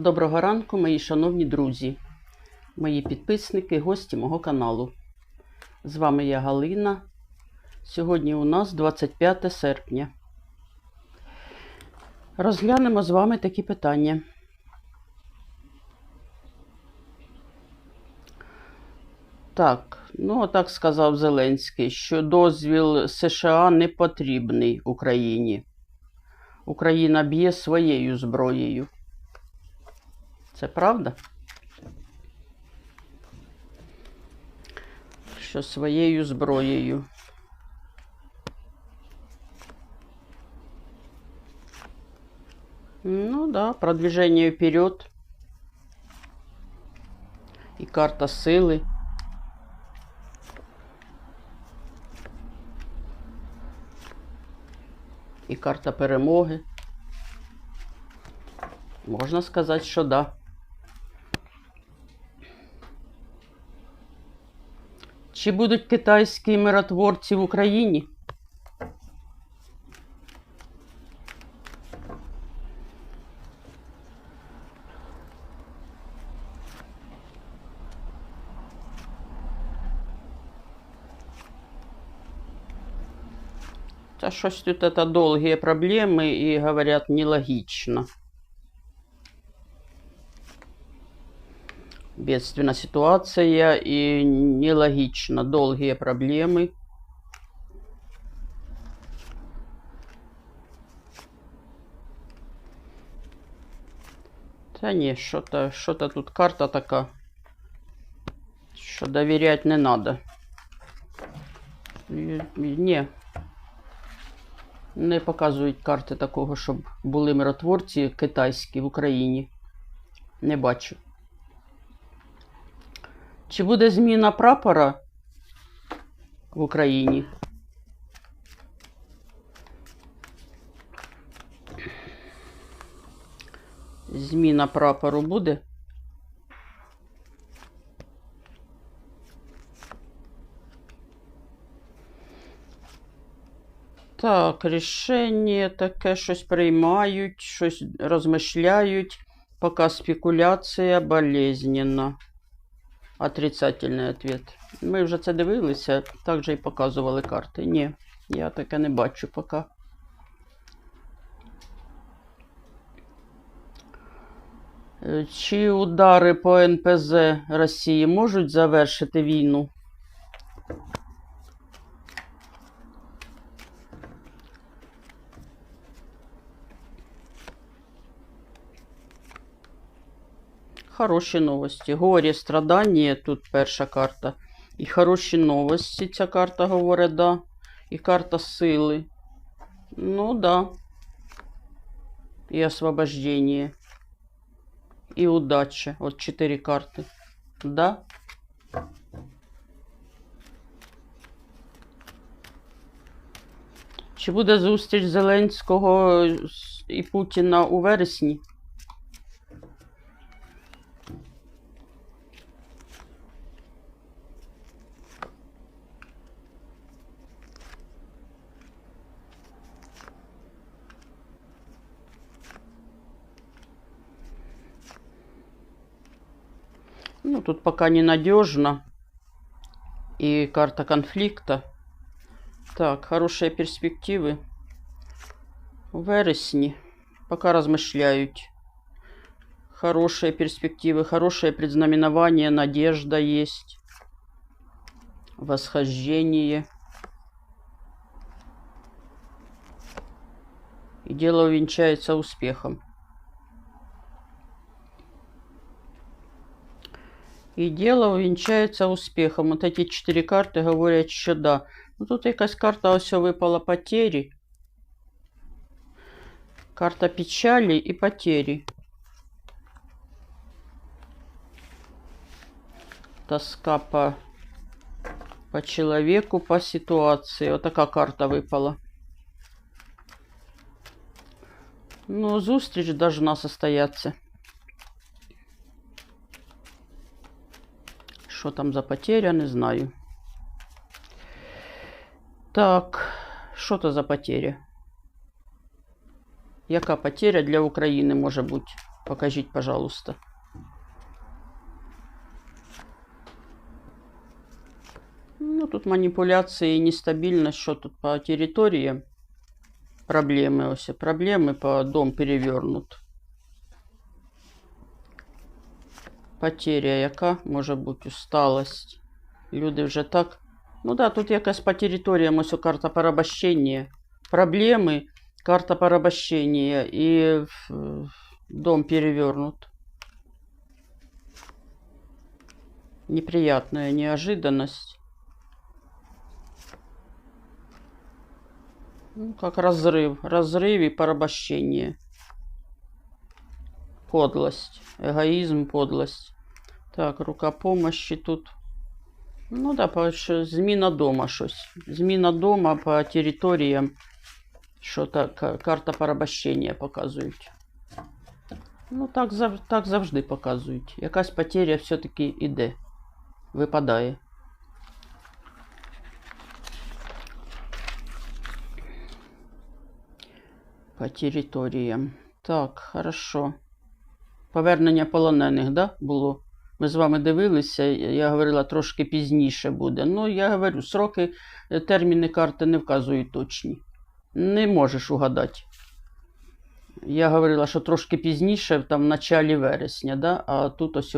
Доброго ранку, мої шановні друзі, мої підписники, гості мого каналу. З вами я Галина. Сьогодні у нас 25 серпня. Розглянемо з вами такі питання. Так, ну так сказав Зеленський, що дозвіл США не потрібний Україні. Україна б'є своєю зброєю. Це правда? Що своєю зброєю. Ну да, продвижение вперед. І карта сили. І карта перемоги. Можна сказати, що да. Чи будуть китайські миротворці в Україні? Та щось тут это долгие проблемы и говорят нелогично. Бедственная ситуация и нелогично. Долгие проблемы. Та ні, що-то, що-то тут карта така, що довіряти не треба. Ні. Не показують карти такого, щоб були миротворці китайські в Україні. Не бачу. Чи буде зміна прапора в Україні? Зміна прапору буде? Так, рішення таке щось приймають, щось розмишляють, поки спекуляція болезненна. Отрицательний ответ. Ми вже це дивилися, так же і показували карти. Ні, я таке не бачу поки. Е, Чи удари по НПЗ Росії можуть завершити війну? Хороші новості. Горі, страдання тут перша карта. І хороші новості. Ця карта говорить, да. І карта сили. Ну да. І освобождение. І удача. От чотири карти. Да? Чи буде зустріч Зеленського і Путіна у вересні? Ну, тут пока ненадежно. И карта конфликта. Так, хорошие перспективы. У вересні. Пока размышляют. Хорошие перспективы, хорошее предзнаменование, надежда есть. Восхождение. И дело увенчается успехом. І діло увінчається успіхом. От ці чотири карти говорять, що да. Ну тут якась карта ось випала потері. Карта печалі і потері. Тоска по, по человеку, по ситуации. Вот така карта випала. Ну, зустріч должна состояться. Що там за потеря, не знаю. Так, що то за потеря? Яка потеря для України може бути? Покажіть, пожалуйста. Ну, тут манипуляции и нестабильность, что тут по территории. Проблемы, ось, проблемы по дом перевернут. Потеря яка може бути усталость. Люди вже так. Ну да, тут якась по територіям ось карта порабощення. Проблеми, карта порабощення і дом перевернут. Неприятная неожиданность. Ну, как разрыв. Разрыв и порабощение Подлость. Эгоизм, подлость. Так, рука помощи тут. Ну да, по, що зміна дома щось. Зміна дома по територіям. Що так, ка- карта порабощення показують. Ну, так, зав, так завжди показують. Якась потеря все-таки іде. Випадає. По територіям. Так, хорошо. Повернення полонених, да, було? Ми з вами дивилися, я говорила, трошки пізніше буде. Ну, я говорю, сроки, е, терміни карти не вказують точні. Не можеш угадати. Я говорила, що трошки пізніше, там в началі вересня, да? а тут ось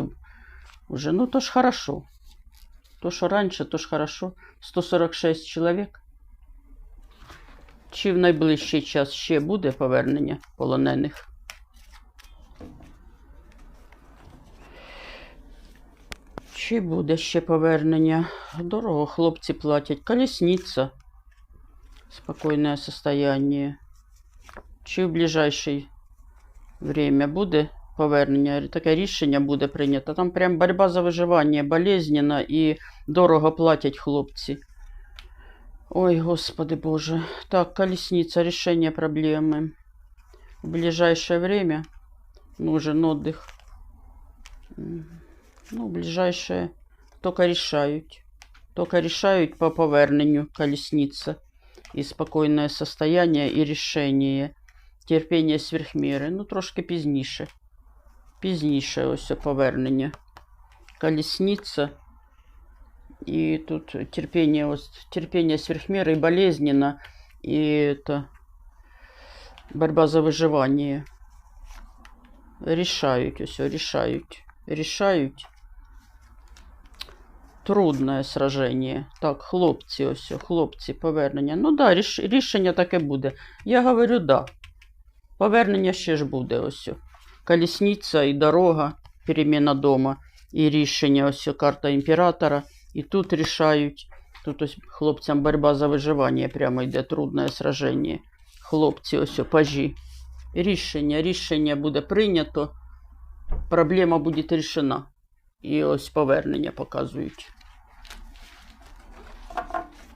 уже, ну то ж хорошо. То, що раніше, то ж хорошо. 146 чоловік. Чи в найближчий час ще буде повернення полонених? Чи буде ще повернення? Дорого хлопці платять. Колесниця. Спокійне состояние. Чи в ближайшее время буде повернення? Таке рішення буде прийнято. Там прям боротьба за виживання болезненна і дорого платять хлопці. Ой, господи боже. Так, колесница, решение проблемы. В ближайшее время нужен отдых. М, Ну, в ближайшее только решают. Только решают по поверненню колесница. И спокойное состояние, и решение. Терпіння сверхміри. Ну, трошки пізніше. Пізніше ось повернення. Колесниця. И тут терпение, вот, терпение сверхмеры и болезненно. И это борьба за выживание. Решают все, решают. Решают. Трудне сраження. Так, хлопці, ось, хлопці, повернення. Ну да, ріш, рішення таке буде. Я говорю, да. Повернення ще ж буде ось. Колісниця і дорога, переміна дома, і рішення, ось карта імператора. І тут рішають. Тут ось хлопцям боротьба за виживання прямо йде трудне сраження. Хлопці, ось пажі. Рішення, рішення буде прийнято. Проблема буде рішена. І ось повернення показують.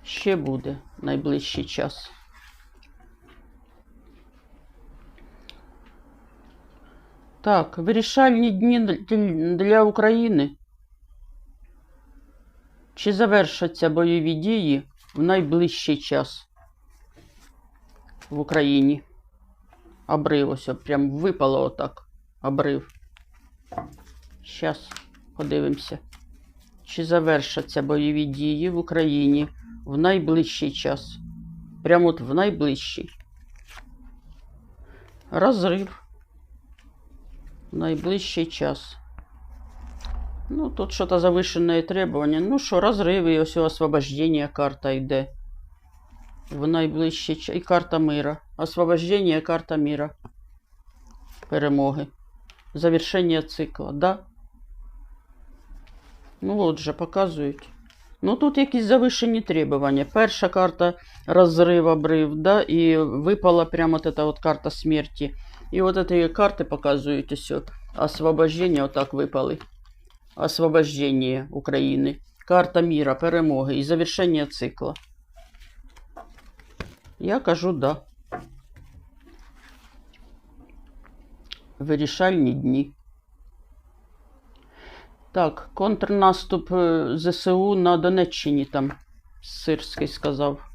Ще буде найближчий час. Так, вирішальні дні для- України. Чи завершаться бойові дії в найближчий час в Україні? Обрив ось прям випало отак. Обрив. Щас подивимося. Чи завершаться бойові дії в Україні в найближчий час? Прямо от в найближчий. Розрив. В найближчий час. Ну, тут что-то завышенное требование. Ну що, розриви, і ось освобождення карта йде. В найближчий час. І карта мира. Освобождення, карта мира. Перемоги. Завершення цикла, да? Ну, от же показують. Ну, тут якісь завишені требування. Перша карта розрив, обрив, да, і випала прямо от эта от карта смерті. І от эти карти показують ось освобождення, отак випали. Освобождение України. Карта мира, перемоги і завершення цикла. Я кажу да. Вирішальні дні. Так, контрнаступ е, ЗСУ на Донеччині там Сирський сказав.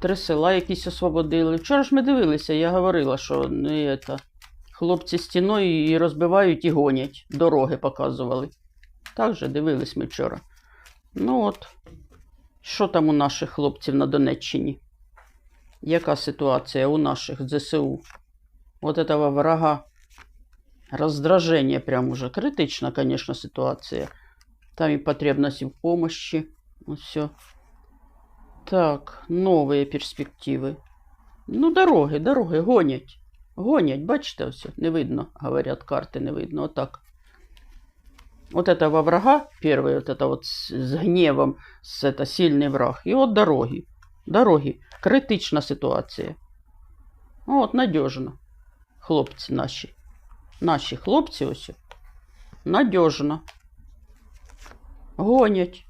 Три села якісь освободили. Вчора ж ми дивилися, я говорила, що не це. Хлопці стіною і розбивають і гонять. Дороги показували. Так же дивились ми вчора. Ну от, що там у наших хлопців на Донеччині? Яка ситуація у наших ЗСУ? От этого врага Раздражение прям уже. Критична, конечно, ситуація. Там і потребность в помощи. Вот все. Так, новые перспективи. Ну, дороги, дороги гонять. Гонять, бачите, ось не видно, говорят, карти не видно. Отак. Вот этого врага, первый, вот это вот с, с гневом, с, это сильний враг. І от дороги. Дороги. Критична ситуація. От, надіжно. Хлопці наші. Наші хлопці ось. Надіжно. Гонять.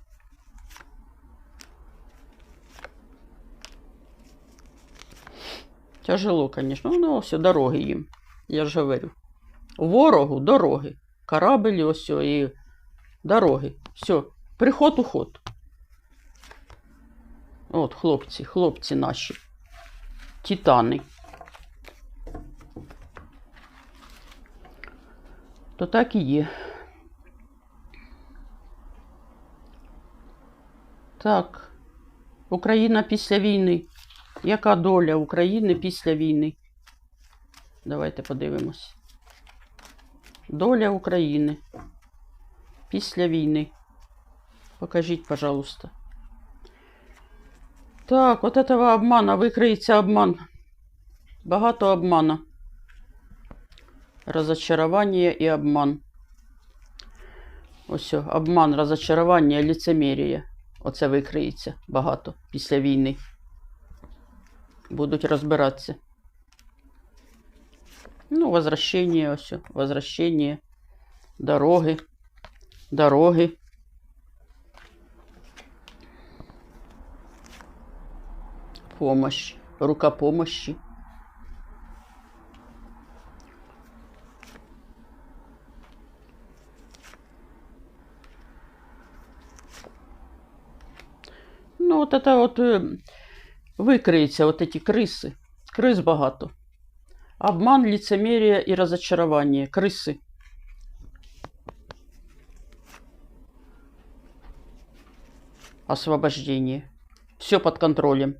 Тяжело, конечно. Ну, все, дороги їм. Я ж говорю. Ворогу дороги. Корабль ось і дороги. Все. Приход, уход. От, хлопці, хлопці наші. Титани. То так і є. Так. Україна після війни. Яка доля України після війни? Давайте подивимось. Доля України після війни. Покажіть, пожалуйста. Так, от этого обмана викриється обман. Багато обмана. Разочарование і обман. Ось, обман, розочарування, лицемір'я. Оце викриється багато після війни. Будуть розбиратися. Ну, возвращение, ось, о, возвращение. Дороги. Дороги. Помощь. Рука помощи. Ну, от это от е, викриються от эти криси. Крис багато. Обман, лицемерие і розочарування. Криси. Освобождение. Все под контролем.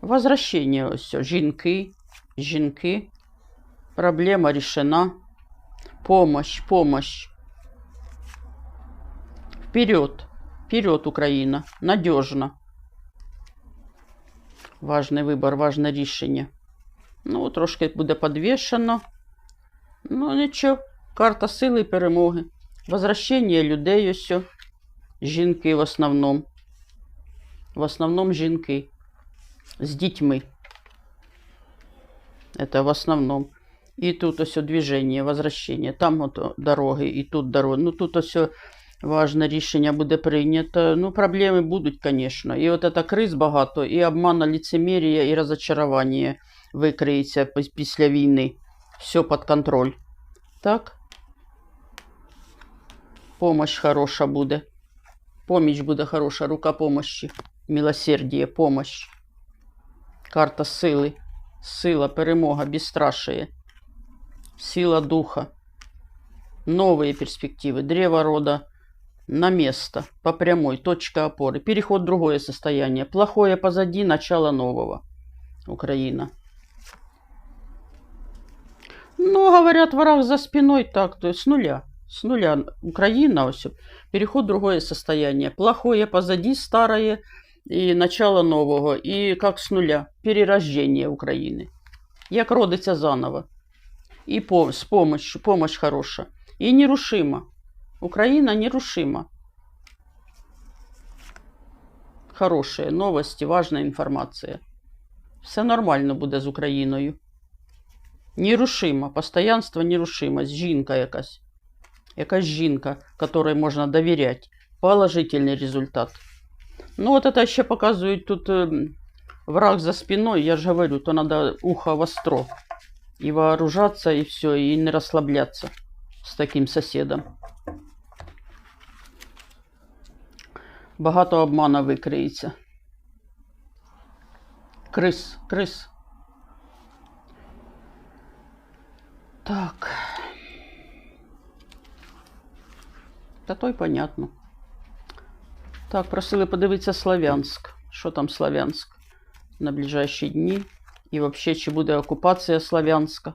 Возвращение ось. все. Жінки. Жінки. Проблема решена. Помощь, помощь. Вперед. Вперед, Україна. Надежно. Важний вибор, важне рішення. Ну, трошки буде підвішено. Ну, нічого. Карта сили і перемоги. Возвращення людей ось. Жінки в основному. В основному жінки. З дітьми. Это в основном. І тут ось о движення, возвращення. Там от дороги, і тут дороги. Ну тут ось важне рішення буде прийнято. Ну, проблеми будуть, звісно. І от це криз багато, і обмана лицемір'я, і розочарування викриється піс- після війни. Все під контроль. Так? Помощь хороша буде. Поміч буде хороша, рука помощі. Милосердие, помощь. Карта сили. Сила, перемога, бесстрашие. Сила духа. Новые перспективы. Древо рода на место. По прямой. Точка опоры. Переход другое состояние. Плохое позади, начало нового. Украина. Ну, говорят, враг за спиной так, то есть с нуля. С нуля. Украина, ось, переход другое состояние. Плохое позади, старое и начало нового. И как с нуля. Перерождение України. Як родиться заново. І по, з помощью, помощь хороша. І нерушима. Україна нерушима. Хороші новості, важна інформація. Все нормально буде з Україною. Нерушима, постоянство нерушимость, жінка якась. Якась жінка, которой можна довіряти. Положительний результат. Ну, от это ще показують тут ем, враг за спиной, я же говорю, то надо ухо востро. И вооружаться, и все, и не расслабляться с таким соседом. Багато обмана викриється. Крис, крис. Так. Та то й понятно. Так, просили подивитися Славянськ. Що там Славянськ на ближайші дні? І взагалі, чи буде окупація Славянська?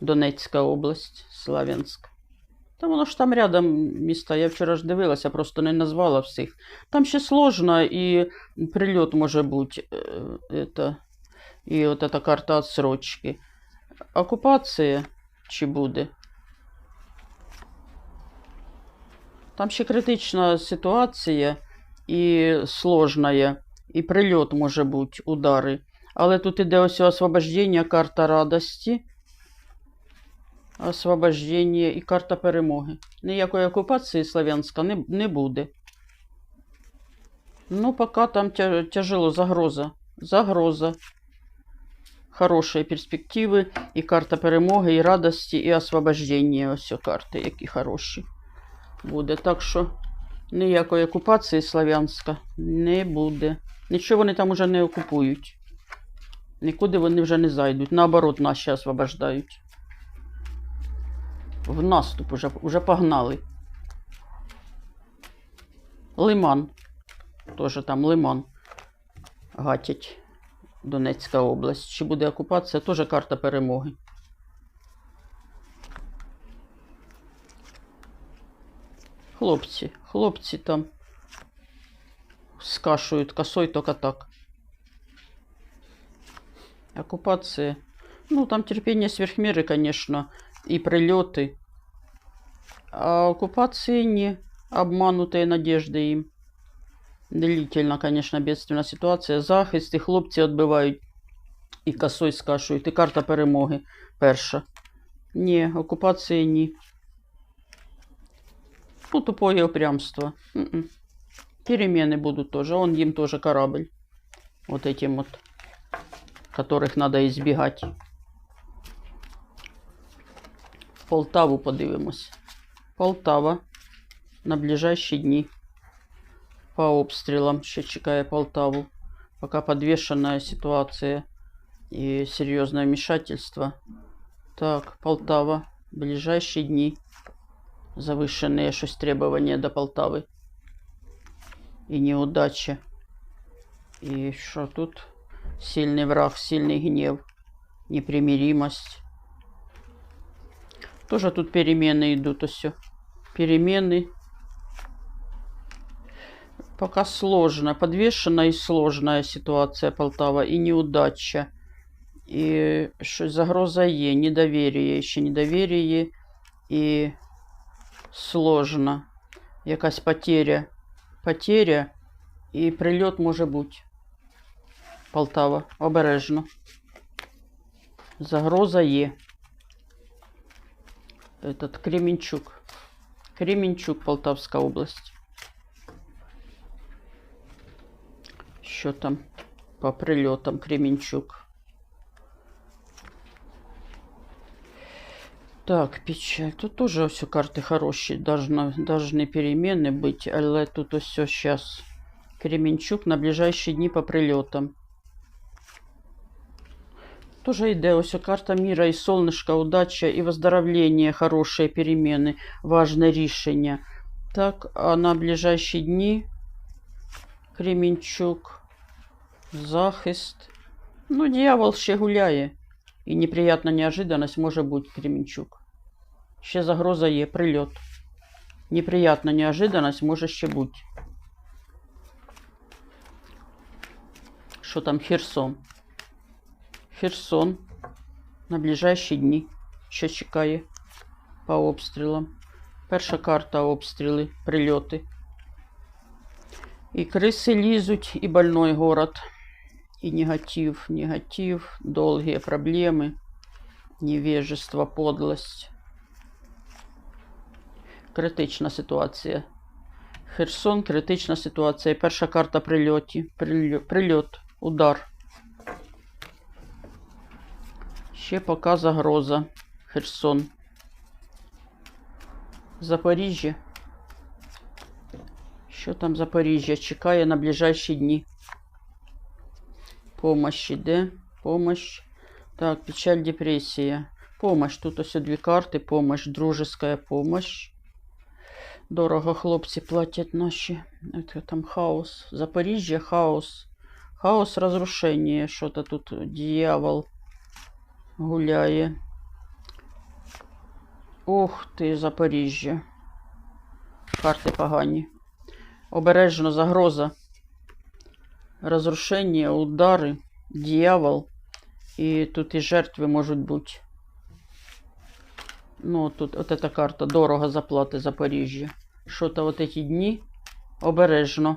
Донецька область, Славянськ. Та воно ж там рядом міста. Я вчора ж дивилася, просто не назвала всіх. Там ще сложно, і прильот може бути. е, Это, і от эта карта отсрочки. Окупація чи буде? Там ще критична ситуація і сложна, і прильот може бути, удари. Але тут іде ось освобождення, карта радості. Освобождення і карта перемоги. Ніякої окупації Слов'янська не, не буде. Ну, поки там тя, тяжело, загроза. Загроза. Хороші перспективи, і карта перемоги, і радості, і освобождення. Ось карти, які хороші. Буде. Так що ніякої окупації Слов'янська не буде. Нічого вони там уже не окупують. Нікуди вони вже не зайдуть. Наоборот, наші освобождають. В наступ уже, уже погнали. Лиман. Тоже там лиман. Гатять. Донецька область. Чи буде окупація? Теж карта перемоги. Хлопці, хлопці там скашують косой тільки так. Оккупация. Ну, там терпение сверхмеры, конечно, и прилеты. А оккупации не. Обманутые надежды им. Длительно, конечно, бедственна ситуація. Захист, і хлопці відбивають, і косой скашують, і карта перемоги перша. Ні, окупації ні. Ну, тупое упрямство. М-м. Перемены будут тоже. Он им тоже корабль. Вот этим вот. Которых надо избегать. Полтаву подивимось. Полтава на ближайші дні. По обстрілам ще чекає Полтаву. Пока подвешенная ситуация и серьезное вмешательство. Так, Полтава. Ближайшие дни. Завышенные щось требования до Полтавы. И неудача. И что тут? Сильный враг, сильный гнев, непримиримость. Тоже тут перемены идут, все. Перемены. Пока сложно, подвешенная и сложная ситуация Полтава, и неудача. І щось загроза є, недовір'я, ще недовір'я і сложно. Якась потеря. Потеря і прильот може бути. Полтава, обережно. Загроза є. Этот Кременчук. Кременчук, Полтавська область. Що там по прильотам Кременчук? Так, печаль. Тут тоже все карти хороші. Должна, должны перемены быть. Але тут все сейчас. Кременчук на ближайшие дни по прильотам. Тоже йде ось карта мира і солнышко, удача і выздоровлення, хороші перемены, важне рішення. Так, а на ближайші дні Кременчук, захист. Ну, дьявол ще гуляє. І неприятна неожиданность може бути Кременчук. Ще загроза є, прильот. Неприятна неожиданность може ще бути. Що там Херсон? Херсон на ближайші дні. Що чекає по обстрілам. Перша карта обстріли, прильоти. І криси лізуть, і больной город. И негатив, негатив, долгие проблемы, невежество, подлость. Критична ситуація. Херсон, критична ситуація. Перша карта прильоті. Прильот, прильот, удар. Ще поки загроза. Херсон. Запоріжжя. Що там Запоріжжя? Чекає на ближайші дні. Помощь іде. Помощь. Так, печаль, депресія. Помощь. Тут ось дві карти. Помощь, дружеская помощь. Дорого хлопці платять наші. Это там хаос. Запоріжжя, хаос. Хаос, разрушение. Що-то тут дьявол гуляє. Ух ти, Запоріжжя. Карти погані. Обережно загроза. Разрушення, удари, дьявол. І тут і жертви можуть бути. Ну, тут от эта карта дорого заплати Запоріжжя. Що-то от эти дні обережно.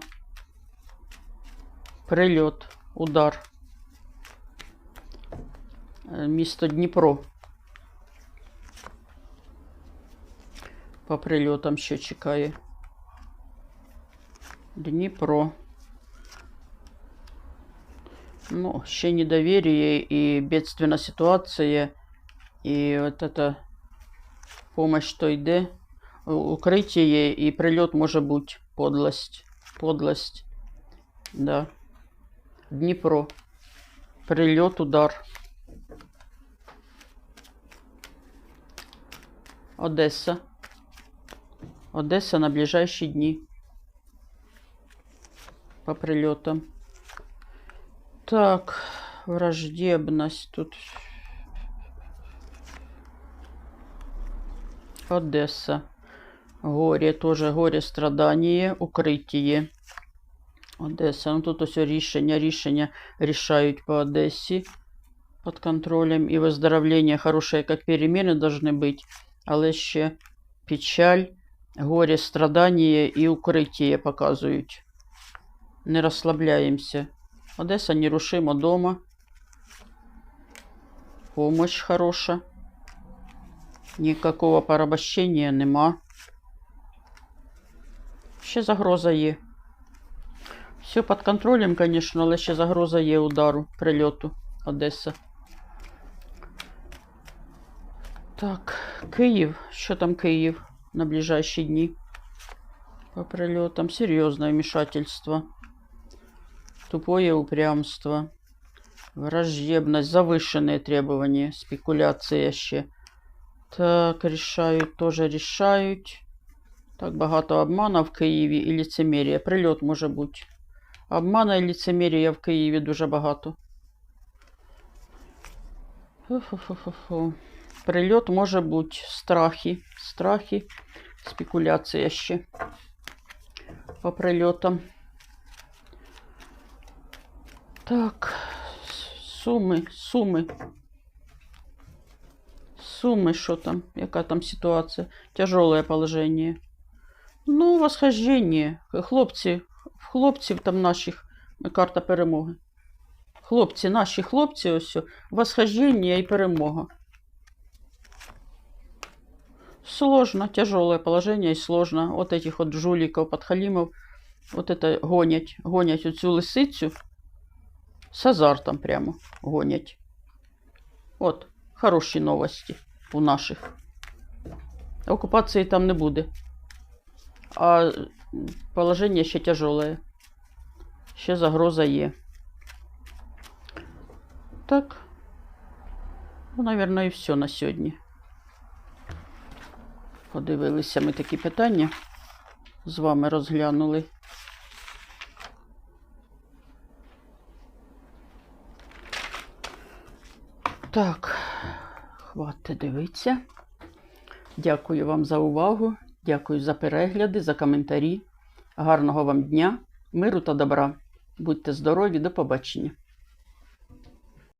Прильот, удар. Е, Місто Дніпро. По прильотам що чекає. Дніпро. Ну, ще недоверие и бедственная ситуация. И вот это помощь, что йде. У- Укриття і прильот може бути. Подлость. Подлость. Да. Дніпро. Прильот, удар. Одеса. Одеса на ближайші дні. По прильотам. Так, враждебность тут. Одесса. Горе, тоже горе, страдание, укриття. Одеса. Ну тут ось рішення, рішення рішають по Одесі під контролем. І виздоровлення хороше, як переміни должны бути. Але ще печаль, горе, страдання і укриття показують. Не розслабляємося. Одеса нерушимо дома. Помощь хороша. Никакого порабощения нема. Ще загроза є. Все під контролем, конечно, але ще загроза є удару, прильоту Одеса. Так, Київ. Що там Київ на ближайші дні? По прильотам. Серйозне вмешательство. Тупое упрямство. Враждебность, завышенные требования, спекуляція ще. Так, рішають, теж рішають. Так, багато обмана в Києві і ліцемірія. Прильот може бути. Обмана і ліцемірія в Києві дуже багато. Фу-фу-фу-фу-фу. Прильот може бути. Страхи. Страхи. Спекуляція ще. По прильотам. Так, суми, суми. Суми, що там? Яка там ситуація? Тяжелое положение. Ну, восхождение. Хлопці, хлопців там наших карта перемоги. Хлопці, наші хлопці, ось, о, восхождение і перемога. Сложно, тяжелое положение и сложно. Вот этих вот жуликов, подхалимов, вот это гонять, гонять оцю лисицю з азартом прямо гонять. От, хороші новості у наших. Окупації там не буде. А м, положення ще тяжеле. Ще загроза є. Так. Ну, наверное, і все на сьогодні. Подивилися ми такі питання. З вами розглянули. Так, хватить дивитися. Дякую вам за увагу. Дякую за перегляди, за коментарі. Гарного вам дня, миру та добра. Будьте здорові, до побачення.